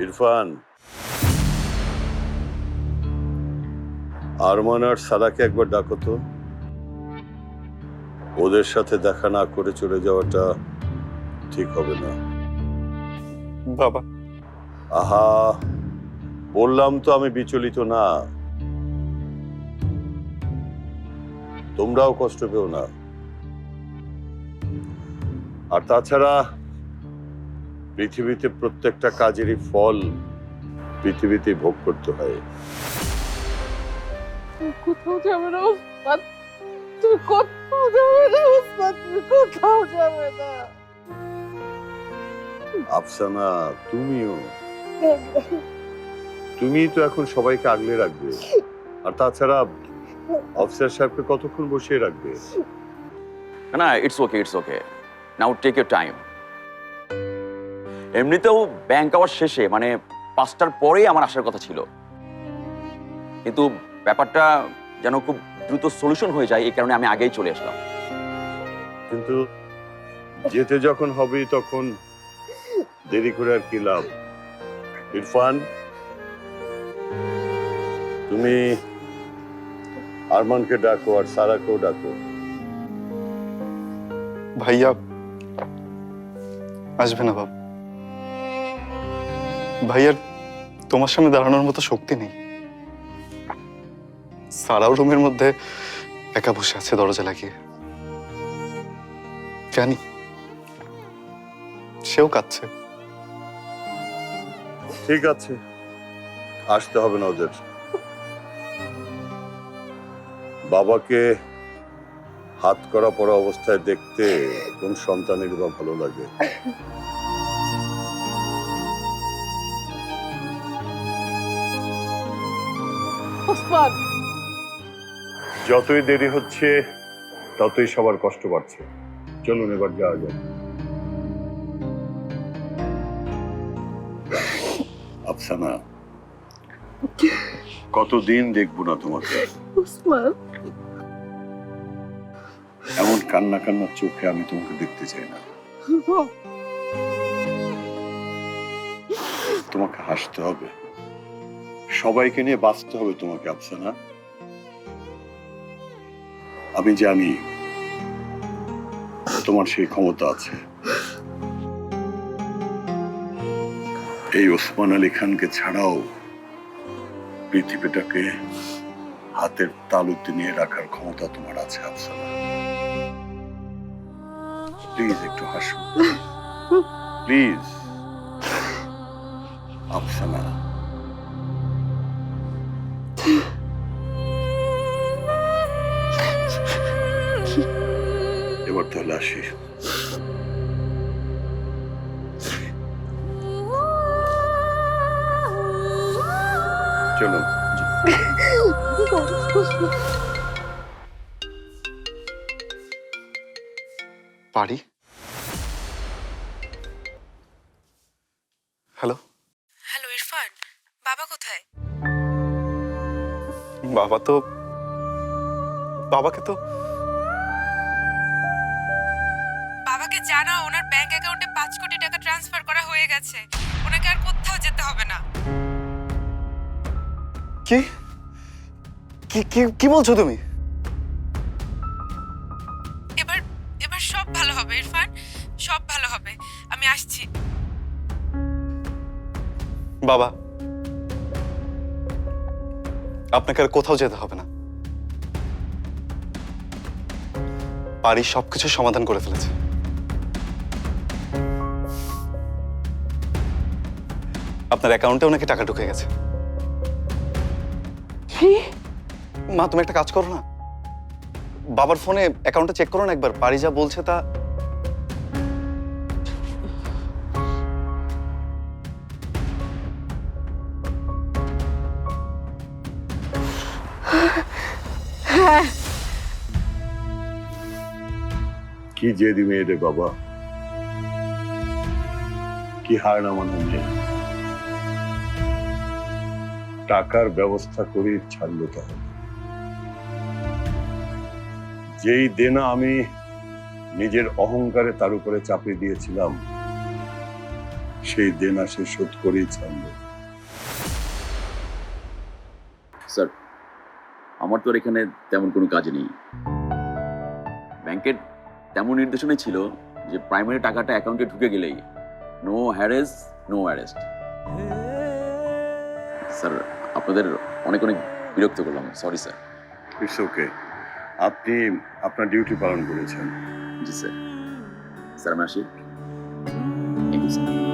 ইরফান। আরমান আর সারাকে একবার ডাকো তো। ওদের সাথে দেখা না করে চলে যাওয়াটা ঠিক হবে না। বাবা। আহা বললাম তো আমি বিচলিত না। তোমরাও কষ্ট পেও না। আর তাছাড়া পৃথিবীতে প্রত্যেকটা কাজেরই ফল পৃথিবীতে ভোগ করতে হয়। কোথাও যাবে না উস্তাদ? তুমি কোথাও যাবে না উস্তাদ? তুমি কোথাও যাবে না। আফসানা তুমিও? তুমি তো এখন সবাইকে আগলে রাখবে। আর তাছাড়া অফিসার সাহেবকে কতক্ষণ বসিয়ে রাখবে? না it's okay it's okay now take your time এমনিতেও ব্যাংক আওয়ার শেষে মানে পাঁচটার পরেই আমার আসার কথা ছিল। কিন্তু ব্যাপারটা যেন খুব দ্রুত সলিউশন হয়ে যায় এই কারণে আমি আগেই চলে আসলাম। কিন্তু যেতে যখন হবে তখন দেরি করে আর কি লাভ? ইরফান তুমি আরমানকে ডাকো আর সারাকেও ডাকো। ভাইয়া আসবে না বাবা ভাইয়ার তোমার সামনে দাঁড়ানোর মতো শক্তি নেই। সারাও রুমের মধ্যে একা বসে আছে দরজা লাগিয়ে। জানি, সেও কাঁদছে। ঠিক আছে, আসতে হবে না ওদের। বাবাকে হাত করা পড়া অবস্থায় দেখতে কোন সন্তানের বা ভালো লাগে। উস্তাদ যতই দেরি হচ্ছে ততই সবার কষ্ট বাড়ছে। চলুন এবার যাওয়া যাক। আফসানা কতদিন দেখব না তোমাকে? উসমান এমন কান্না কান্না চোখে আমি তোমাকে দেখতে চাই না। তোমাকে হাসতে হবে। সবাইকে নিয়ে বাঁচতে হবে তোমাকে, আফসানা। আমি জানি তোমার সেই ক্ষমতা আছে। এই ওসমান আলী খানকে ছাড়াও পৃথিবীটাকে হাতের তালুতে নিয়ে রাখার ক্ষমতা তোমার আছে, আফসানা। প্লিজ একটু হাসুন প্লিজ আফসানা। এবার চলো। পারি? হ্যালো? হ্যালো ইরফান বাবা কোথায়? বাবা তো বাবাকে তো বাবাকে ওনার ব্যাংক অ্যাকাউন্টে পাঁচ কোটি টাকা ট্রান্সফার করা হয়ে গেছে। ওনাকে আর কোথাও যেতে হবে না। কি? কি কি কি বলছো তুমি? এবার এবার সব ভালো হবে ইরফান। সব ভালো হবে। আমি আসছি। বাবা আপনাকে আর কোথাও যেতে হবে না। বাড়ির সবকিছু সমাধান করে ফেলেছে। আপনার অ্যাকাউন্টে ওনাকে টাকা ঢুকে গেছে। মা তুমি একটা কাজ করো না। বাবার ফোনে অ্যাকাউন্টটা চেক করো না একবার। বাড়ি যা বলছে তা কি জেদি মেয়ে রে বাবা? কি হার না মানে মেয়ে টাকার ব্যবস্থা করে ছাড়লো তাহলে যেই দেনা আমি নিজের অহংকারে তার উপরে চাপিয়ে দিয়েছিলাম, সেই দেনা সে শোধ করেই ছাড়বে স্যার, আমার তো আর এখানে তেমন কোনো কাজ নেই। ব্যাংকের তেমন নির্দেশনাই ছিল যে প্রাইমারি টাকাটা অ্যাকাউন্টে ঢুকে গেলেই no harass no arrest sir আপনাদের অনেক অনেক বিরক্ত করলাম। সরি স্যার ইটস ওকে আপনি আপনার ডিউটি পালন করেছেন। জি স্যার স্যার আমি আসি থ্যাংক ইউ স্যার